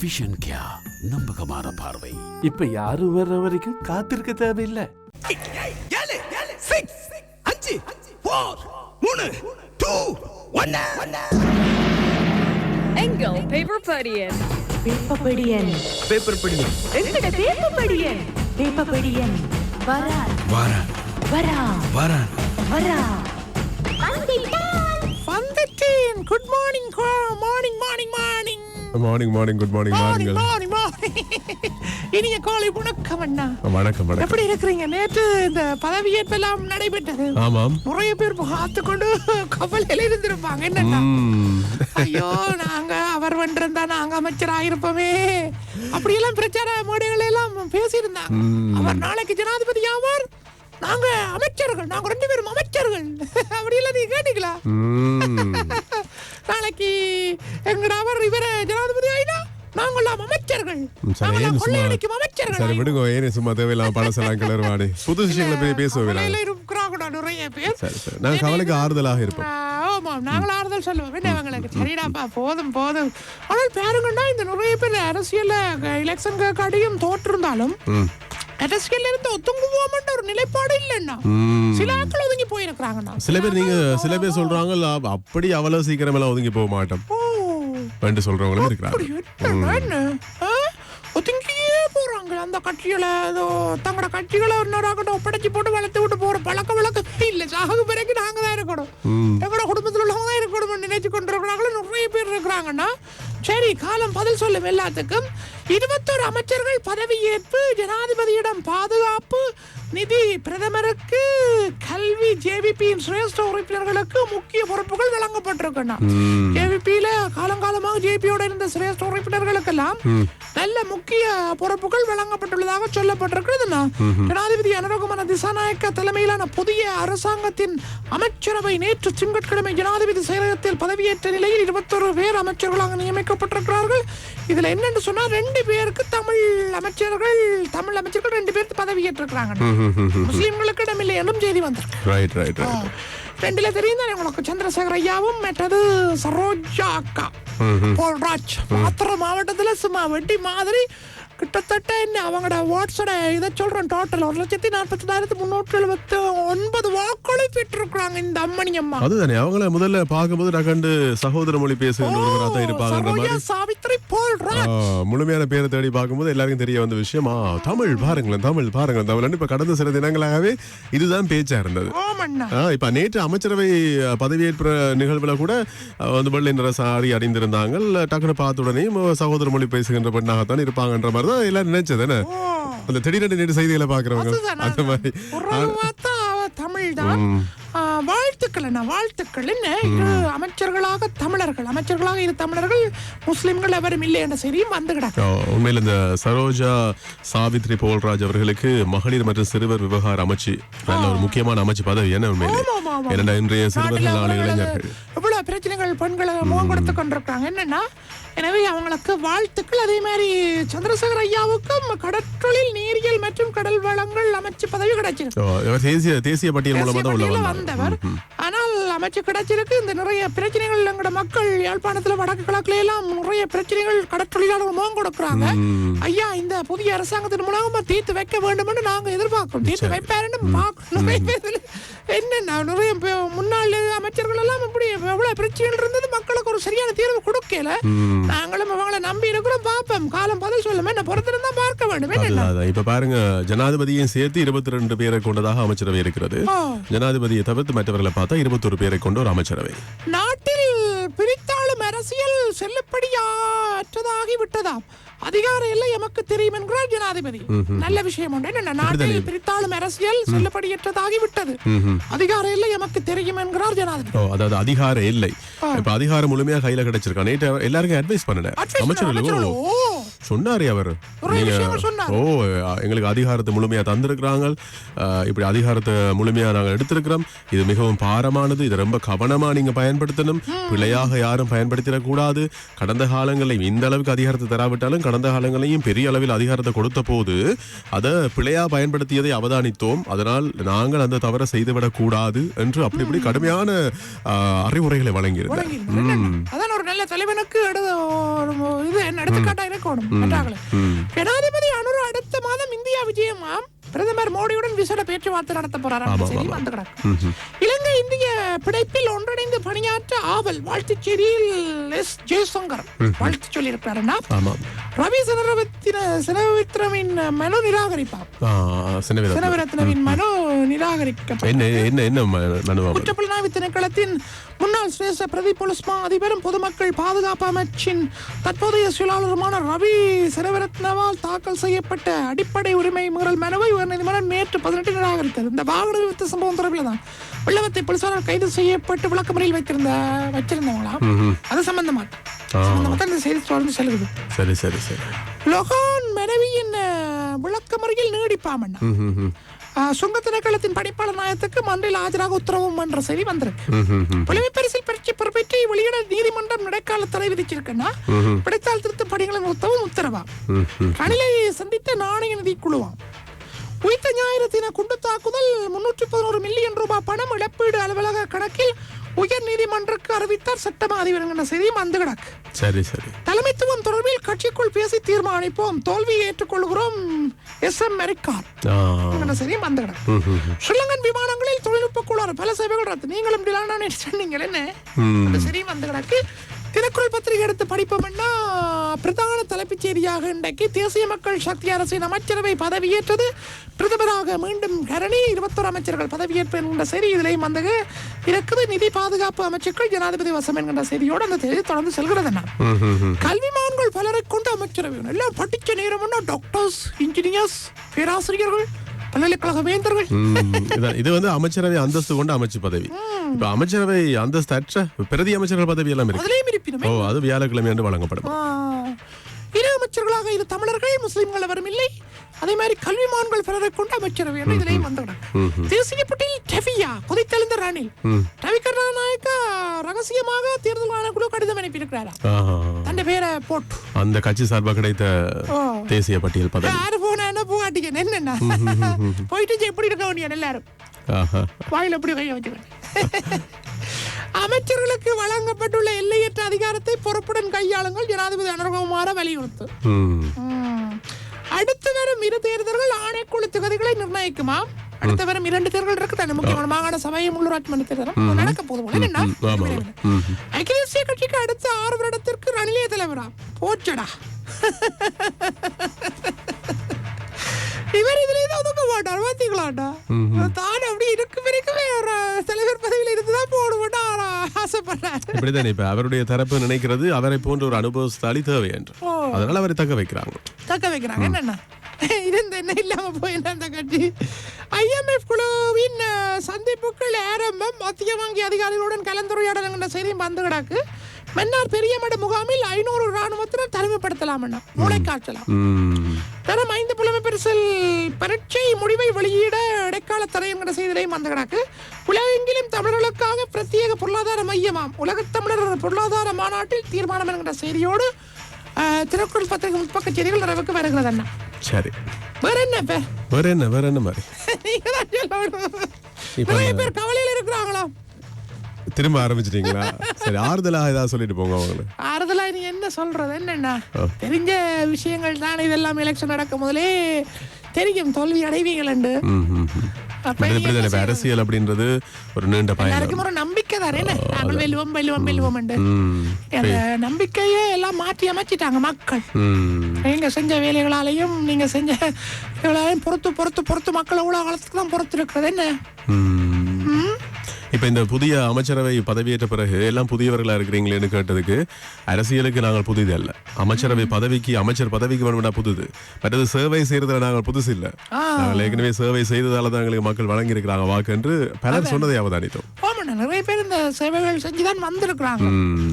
Vision கியா நம்பகமான பார்வை இப்ப யாரும் வர்ற வரைக்கும் காத்திருக்க தேவையில்லை. ஏழு சிக்ஸ் அஞ்சு ஃபோர் மூணு டூ ஒன்னு எங்கள் பேப்பர் படியன் பேப்பர் படி எங்கட பேப்பபடியன் பேப்பபடியன் வரா வாரன் வரா வாரன் வரா வந்துட்டேன் good morning morning morning morning morning morning good morning morning morning morning இனிய காலை வணக்கம் அண்ணா. வணக்கம் வணக்கம். எப்படி இருக்கிறீங்க? நேற்று இந்த பதவியேற்பெல்லாம் நடைபெற்றது. ஆமாம். நிறைய பேர் பார்த்து கொண்டு கவலையில இருந்திருப்பாங்க. என்னன்னா. ஐயோ நாங்க அவர் வென்றிருந்தா நாங்க அமைச்சராயிருப்போமே. அப்படியெல்லாம் பிரச்சார மேடைகள் எல்லாம் பேசியிருந்தாங்க. அவர் நாளைக்கு ஜனாதிபதி ஆவார். நாங்க அமைச்சர்கள். நாங்க ரெண்டு பேரும் அமைச்சர்கள். அப்படியெல்லாம் நீங்க கேட்டீங்களா. நாளைக்கு எங்கட அவர் இவர ஜனாதிபதி ஆயினா? நாங்களாம் அமைச்சர்கள். சரி நாங்களாம் கொள்ளையடிக்கும் அமைச்சர்கள். சரி விடுங்க ஏன் சும்மா தேவையில்லாம பழசெல்லாம் கிளறுவாடு. புது விஷயங்களை நிறைய பேர். நாங்க கவலைக்கு ஆறுதலாக இருப்போம். ஆ, ஆமாம் நாங்கள் ஆறுதல் சொல்லுவோம். சரிடாப்பா போதும் போதும். ஆனால் பாருங்கன்னா இந்த நிறைய பேர் அரசியல்ல எலெக்ஷன் காடியும் தோற்றிருந்தாலும் ம். அரசியல்ல இருந்து ஒத்துங்குவோம்ன்ற ஒரு நிலைப்பாடு இல்லைன்னா. சில ஆட்கள் ஒதுங்கி போயிருக்கிறாங்கண்ணா. சில பேர் நீங்க சில பேர் சொல்றாங்க "இல்ல, அப்படி அவ்வளவு சீக்கிரம் எல்லாம் ஒதுங்கி போக மாட்டோம். என்று சொல்றவங்களும் இருக்கிறாங்க? ஒதுங்கியே போறாங்க அந்த கட்சிகளை ஏதோ தங்களோட கட்சிகளை இன்னொரு ஒப்படைச்சு போட்டு வளர்த்து விட்டு போற பழக்க வழக்கமே இல்ல சாகு பிறகு நாங்க தான் இருக்கணும். எங்களோட குடும்பத்தில் உள்ளவங்க தான் இருக்கணும் நினைச்சு கொண்டிருக்கிறாங்களோ நிறைய பேர் இருக்கிறாங்கன்னா. சரி காலம் பதில் சொல்லும் எல்லாத்துக்கும். இருபத்தோரு அமைச்சர்கள் பதவியேற்பு ஜனாதிபதியிடம் பாதுகாப்பு நிதி பிரதமருக்கு கல்வி ஜேவிபியின் சிரேஷ்ட உறுப்பினர்களுக்கு முக்கிய பொறுப்புகள் வழங்கப்பட்டிருக்கணும் ஜேவிபியில காலங்காலமாக ஜேபியோட இருந்த சிரேஷ்ட உறுப்பினர்களுக்கெல்லாம் நல்ல முக்கிய பொறுப்புகள் வழங்கப்பட்டுள்ளதாக சொல்லப்பட்டிருக்கிறதுனா. ஜனாதிபதி அனுரகுமர திசாநாயக்க தலைமையிலான புதிய அரசாங்கத்தின் அமைச்சரவை நேற்று திங்கட்கிழமை ஜனாதிபதி செயலகத்தில் பதவியேற்ற நிலையில் இருபத்தொரு பேர் அமைச்சர்களாக நியமிக்கப்பட்டிருக்கிறார்கள். இதுல என்னன்னு சொன்னா ரெண்டு பேருக்கு தமிழ் அமைச்சர்கள் தமிழ் அமைச்சர்கள் ரெண்டு பேருக்கு பதவியேற்றிருக்கிறாங்க. முஸ்லிம்களுக்கு இடமில்லை என்றும் செய்தி வந்திருக்கு. ரைட் ரைட் ரைட் ரெண்டுல தெரியும் தானே உங்களுக்கு சந்திரசேகர் ஐயாவும் மற்றது சரோஜா அக்கா போல்ராஜ் பாத்திர மாவட்டத்துல சும்மா வெட்டி மாதிரி கிட்டத்தட்ட என்ன அவங்களோட வாட்ஸோட இதை சொல்றேன் டோட்டல் ஒரு லட்சத்தி நாற்பத்தி முன்னூற்றி எழுபத்தி ஒன்பது வாக்களை பெற்றிருக்கிறாங்க இந்த அம்மணி அம்மா. அதுதானே அவங்கள முதல்ல பார்க்கும்போது நான் கண்டு சகோதர மொழி பேசுகின்ற ஒருவராக தான் இருப்பாங்கன்ற மாதிரி. சாவித்ரி ஆ, முழுமையான பேரை தேடி பார்க்கும்போது எல்லாருக்கும் தெரிய வந்த விஷயம் தமிழ் பாருங்களேன் தமிழ் பாருங்களேன் தமிழ். இப்ப கடந்த சில தினங்களாகவே இதுதான் பேச்சா இருந்தது. இப்ப நேற்று அமைச்சரவை பதவியேற்பு நிகழ்வுல கூட வந்து வெள்ளை நிற சாரி அணிந்திருந்தாங்க. டக்குனு பார்த்த உடனே சகோதர மொழி பேசுகின்ற பெண்ணாகத்தான் இருப்பாங்கன்ற மாதிரி தான் எல்லாரும் நினைச்சது என்ன அந்த திடீரென்று நேற்று செய்திகளை பாக்குறவங்க அந்த மாதிரி. தமிழ் தான் வாழ்த்துக்கள் என்ன வாழ்த்துக்கள். என்ன? அமைச்சர்களாக தமிழர்கள் அமைச்சர்களாக இரு தமிழர்கள் முஸ்லிம்கள் எவரும் இல்லை என்ற செய்தியும் வந்து கிடக்கு உண்மையில் இந்த சரோஜா சாவித்ரி போல்ராஜ் அவர்களுக்கு மகளிர் மற்றும் சிறுவர் விவகார அமைச்சு நல்ல ஒரு முக்கியமான அமைச்சு பதவி என்ன உண்மையிலே? இன்றைய சிறுவர்கள் அவர்களது இளைஞர்கள். பிரச்சனைகள் பெண்களை முகம் கொடுத்து கொண்டிருக்காங்க என்னன்னா எனவே அவங்களுக்கு வாழ்த்துக்கள். அதே மாதிரி சந்திரசேகர் ஐயாவுக்கும் கடற்றொழில் நீரியல் மற்றும் கடல் வளங்கள் அமைச்சு பதவி கிடைச்சிருக்கு. தேசிய தேசிய பட்டியல் வந்தவர். ஆனால் அமைச்சு கிடைச்சிருக்கு. இந்த நிறைய பிரச்சனைகள் எங்கட மக்கள் யாழ்ப்பாணத்துல வடக்கு கிழக்குல எல்லாம் நிறைய பிரச்சனைகள் கடற்றொழிலாளர்கள் முகம் கொடுக்குறாங்க. ஐயா இந்த புதிய அரசாங்கத்தின் மூலமா தீர்த்து வைக்க வேண்டும் என்று நாங்க எதிர்பார்க்கிறோம். தீர்த்து வைப்பாருன்னு இதுல என்ன நிறைய முன்னாள் அமைச்சர்கள் எல்லாம் இப்படி எவ்வளவு பிரச்சனைகள் இருந்தது மக்களுக்கு ஒரு சரியான தீர்வு கொடுக்கல. நாங்களும் அவங்களை நம்பி இருக்கிறோம் பார்ப்போம். காலம் பதில் சொல்லுமே. என்ன பொறுத்திருந்தா பார்க்க வேண்டும். இப்ப பாருங்க ஜனாதிபதியும் சேர்த்து இருபத்தி ரெண்டு பேரை கொண்டதாக அமைச்சரவை இருக்கிறது. ஜனாதிபதியை தவிர்த்து மற்றவர்களை பார்த்தா இருபத்தொரு பேரை கொண்ட ஒரு அமைச்சரவை. நாட்டில் பிரித்தாளும் அரசியல் செல்லுபடியாற்றதாகி விட்டதாம் அதிகார எல்லை எமக்கு தெரியும் என்கிறார் ஜனாதிபதி. நல்ல விஷயம் உண்டு. என்ன நாட்டில் பிரித்தாளும் அரசியல் செல்லுபடியற்றதாகி விட்டது அதிகார எல்லை எமக்கு தெரியும் என்கிறார் ஜனாதிபதி. அதாவது அதிகார இல்லை இப்ப அதிகாரம் முழுமையா கையில கிடைச்சிருக்கா? நேற்று எல்லாருக்கும் அட்வைஸ் அமைச்சர்களும் அமைச்சர்கள், சொன்னாரே அவர். ஓ எங்களுக்கு அதிகாரத்தை முழுமையா தந்திருக்கிறாங்க. இப்படி அதிகாரத்தை முழுமையா நாங்கள் எடுத்திருக்கிறோம். இது மிகவும் பாரமானது இது ரொம்ப கவனமா நீங்க பயன்படுத்தணும். பிழையாக யாரும் பயன்படுத்திடக்கூடாது. கடந்த காலங்களில் இந்த அளவுக்கு அதிகாரத்தை தராவிட்டாலும் கடந்த காலங்களையும் பெரிய அளவில் அதிகாரத்தை கொடுத்த போது அதை பிழையா பயன்படுத்தியதை அவதானித்தோம். அதனால் நாங்கள் அந்த தவறை செய்துவிடக் கூடாது என்று அப்படி இப்படி கடுமையான அறிவுரைகளை வழங்கியிருந்தார் தலைவனுக்கு இது என்ன எடுத்துக்காட்டா இருக்கணும் என்றாங்களே. ஜனாதிபதி அனுரு அடுத்த மாதம் இந்தியா விஜயமாம் பிரதமர் மோடியுடன் விசேட பேச்சுவார்த்தை நடத்த போறார் ஆமா, செய்தி. வந்து கிடக்கு இலங்கை இந்திய பிணைப்பில் பணியாற்ற ஆவல் வாழ்த்துச் செய்தியில் எஸ் ஜெயசங்கர். வாழ்த்து சொல்லியிருக்கிறாருன்னா ரவி சினரவத்தின சினவித்ரவின் மனு நிராகரிப்பார். சினவிரத்னவின் மனு நிராகரிக்கப்பட்ட என்ன என்ன குற்றப்புலனாய்வு திணைக்களத்தின் முன்னாள் சிரேஷ்ட பிரதி போலீஸ் மா அதிபரும் பொதுமக்கள் பாதுகாப்பு அமைச்சின் தற்போதைய செயலாளருமான ரவி சிறவரத்னவால் தாக்கல் செய்யப்பட்ட அடிப்படை உரிமை மீறல் மனுவை உயர்நீதிமன்றம் நேற்று பதினெட்டு நிராகரித்தது. இந்த வாகன விபத்து சம்பவம் தொடர்பில் தான். வெள்ளவத்தை போலீசாரால் கைது செய்யப்பட்டு விளக்கமறியில் வைத்திருந்த வச்சிருந்தவங்களாம் அது சம்பந்தமா இந்த செய்தி தொடர்ந்து செல்லுது சரி சரி சரி. லொகான் மனைவியின் விளக்கமறியில் நீடிப்பாமண்ணா சுங்க திணைக்களத்தின் பணிப்பாளர் நாயத்துக்கு மன்றில் ஆஜராக உத்தரவும் என்ற செய்தி வந்திருக்கு. புலமை பரிசில் பரீட்சை பொறுப்பேற்றி வெளியிட நீதிமன்றம் இடைக்கால தடை விதிச்சிருக்குன்னா பிடித்தால் திருத்த பணிகளை நிறுத்தவும் உத்தரவா. ரணிலை சந்தித்த நாணய நிதி குழுவாம். உயிர்த்த ஞாயிறு தின குண்டு தாக்குதல். முன்னூற்றி பதினோரு மில்லியன் ரூபாய் பணம் இழப்பீடு அலுவலக கணக்கில் உயர் நீதிமன்றக்கு அறிவித்தார் சட்டமா செய்தியும் வந்து கிடக்கு. சரி சரி. தலைமைத்துவம் தொடர்பில் கட்சிக்குள் பேசி தீர்மானிப்போம். தோல்வியை ஏற்றுக்கொள்கிறோம். S M. என்கிற செய்தியும் வந்து கிடக்கு. ஸ்ரீலங்கன் விமானங்களில் தொழில்நுட்ப கோளாறு. பல சேவைகள் ரத்து. நீங்களும் டிலானா சொன்னீங்க என்ன? ம். அந்த சரி வந்து கிடக்கு. தினக்குரல் பத்திரிகை எடுத்து படிப்போம்னா பிரதான தலைப்புச் செய்தியாக இன்றைக்கு தேசிய மக்கள் சக்தி அரசின் அமைச்சரவை பதவியேற்றது. பிரதமராக மீண்டும் கரணி இருபத்தோரு அமைச்சர்கள் பதவியேற்பு என்கின்ற செய்தி இதிலையும் வந்து இருக்குது நிதி பாதுகாப்பு அமைச்சர்கள் ஜனாதிபதி வசம் என்கின்ற செய்தியோடு அந்த செய்தி தொடர்ந்து செல்கிறது என்ன ம், ம், ம். கல்விமான்கள் பலரை கொண்டு அமைச்சரவை எல்லாம் படிச்ச நேரம்னா டாக்டர்ஸ் இன்ஜினியர்ஸ் பேராசிரியர்கள் பல்கலைக்கழக வேந்தர்கள். இது வந்து அமைச்சரவை அந்தஸ்து கொண்ட அமைச்சு பதவி. இப்ப அமைச்சரவை அந்தஸ்து அற்ற பிரதி அமைச்சர்கள் பதவி எல்லாம் இருக்கு ஓ அது வியாழக்கிழமை என்று வழங்கப்படும். இரு அமைச்சர்களாக இது தமிழர்கள் முஸ்லிம்கள் அவரும் இல்லை. அதே மாதிரி கல்விமான்கள் பலரை கொண்டு அமைச்சரவை என்று இதிலையும் வந்து கிடக்கு தேசிய பட்டியல் டெவியா கொதித்தெழுந்த ரணில். ரவி கருணாநாயக்கா ரகசியமாக தேர்தல் ஆணைக்குழு கடிதம் அனுப்பியிருக்கிறாரா. தன் பேரை போட்டு. அந்த கட்சி சார்பாக கிடைத்த. தேசிய பட்டியல் பதவி. யாரு போனா என்ன போகாட்டிங்க என்னென்ன போயிட்டு எப்படி இருக்க வேண்டிய எல்லாரும். வாயில் எப்படி கைய வச்சுக்கணும்? அமைச்சர்களுக்கு வழங்கப்பட்டுள்ள எல்லையற்ற அதிகாரத்தை பொறுப்புடன் கையாளுங்கள். ஜனாதிபதி அனுரகுமார வலியுறுத்து. அடுத்து வரும் இரு தேர்தல்கள் ஆணைக்குழு தொகுதிகளை நிர்ணயிக்குமா? அடுத்து வரும் இரண்டு தேர்தல் இருக்கு தானே முக்கியமான மாகாண சபையும் உள்ளூராட்சி மன்ற தேர்தலும் நடக்க போது போல. என்ன? ம், ஆமா, ஆமா. ம். ஐக்கிய தேசிய கட்சிக்கு அடுத்த ஆறு வருடத்திற்கு ரணிலே தலைவரா? போச்சடா. இவர் இதுல இருந்து ஒதுக்க மாட்டார் பாத்தீங்களாண்டா தான் அப்படி இருக்கு வரைக்குமே ஒரு தலைவர் பதவியில இருந்துதான் போடுவோம்னு ஆசைப்படுறாரு இப்படிதான் இப்ப அவருடைய தரப்பு நினைக்கிறது அவரை போன்ற ஒரு அனுபவஸ்தாலி தேவை என்று. அதனால அவரை தக்க வைக்கிறாங்க. தக்க வைக்கிறாங்க. என்னென்ன? இருந்த என்ன இல்லாம போயின அந்த கட்சி? ஐஎம்எஃப் குழுவின் சந்திப்புகள் ஆரம்பம். மத்திய வங்கி அதிகாரிகளுடன் கலந்துரையாடல் என்கிற செய்தியும் வந்து கிடக்கு. மன்னார் பெரியமட முகாமில் ஐநூறு ராணுவத்தினர் தனிமைப்படுத்தலாம் மூளை காய்ச்சலாம் ம். தரம் பரிசில் பரீட்சை முடிவை வெளியிட இடைக்கால தடை என்கிற செய்தியிலையும் வந்து கிடக்கு உலகெங்கிலும் தமிழர்களுக்காக பிரத்யேக பொருளாதார மையமாம். உலகத் தமிழர் பொருளாதார மாநாட்டில் தீர்மானம் என்கிற செய்தியோடு திருக்குறள் பத்திரிகை முற்பக்க செய்திகள் நிறைவுக்கு வருகிறது அண்ணா. சரி. வேற என்ன வேற என்ன வேற என்ன மாதிரி? நிறைய பேர் கவலையில இருக்கிறாங்களா? திரும்ப ஆரம்பிச்சிட்டீங்களா? சரி ஆறுதலா ஏதாவது சொல்லிட்டு போங்க அவங்களுக்கு சொல்றது என்னண்ணா தெரிஞ்ச விஷயங்கள் தான் இதெல்லாம் எலெக்ஷன் நடக்கும் முதலே தெரியும் தோல்வி அடைவீங்கள் என்று அரசியல் அப்படின்றது ஒரு நீண்ட பயணம் ஒரு நம்பிக்கை தானே? நாங்கள் வெல்லுவோம் வெல்லுவோம் வெல்லுவோம். அந்த நம்பிக்கையே எல்லாம் மாற்றி அமைச்சிட்டாங்க மக்கள். நீங்க செஞ்ச வேலைகளாலையும் நீங்க செஞ்ச பொறுத்து பொறுத்து பொறுத்து மக்கள் காலத்துக்கு தான் பொறுத்து இருக்கிறது என்ன. இப்ப இந்த புதிய அமைச்சரவை பதவியேற்ற பிறகு எல்லாம் புதியவர்களா இருக்கிறீங்களேன்னு கேட்டதுக்கு அரசியலுக்கு நாங்கள் புதிது அல்ல. அமைச்சரவை பதவிக்கு அமைச்சர் பதவிக்கு வேணும்னா புதுது. மற்றது சேவை செய்யறதுல நாங்கள் புதுசு இல்ல. நாங்கள் ஏற்கனவே சேவை செய்ததால தான் எங்களுக்கு மக்கள் வழங்கி இருக்கிறாங்க வாக்கு என்று பலர் சொன்னதை அவதானித்தோம். நிறைய பேர் இந்த சேவைகள் செஞ்சுதான் வந்திருக்கிறாங்க.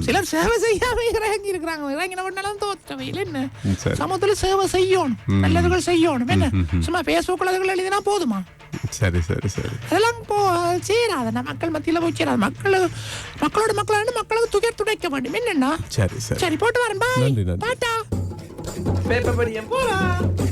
சிலர் சேவை செய்யாம இறங்கி இருக்கிறாங்க. இறங்கின உடனே தோற்றவையில் என்ன. சமூகத்துல சேவை செய்யணும். நல்லதுகள் செய்யணும். என்ன? சும்மா பேஸ்புக்கில் அதுகள் எழுதினா போதுமா? சரி சரி சரி. அதெல்லாம் போ சேராத. மக்கள் மத்தியில போய் சேராது. மக்கள் மக்களோட மக்களான மக்களுக்கு துயர் துடைக்க வேண்டும். என்னன்னா? சரி சரி. சரி போட்டு வரேன். பாய் நன்றி, நன்றி. டாட்டா பேப்பர் படியன் போலாம்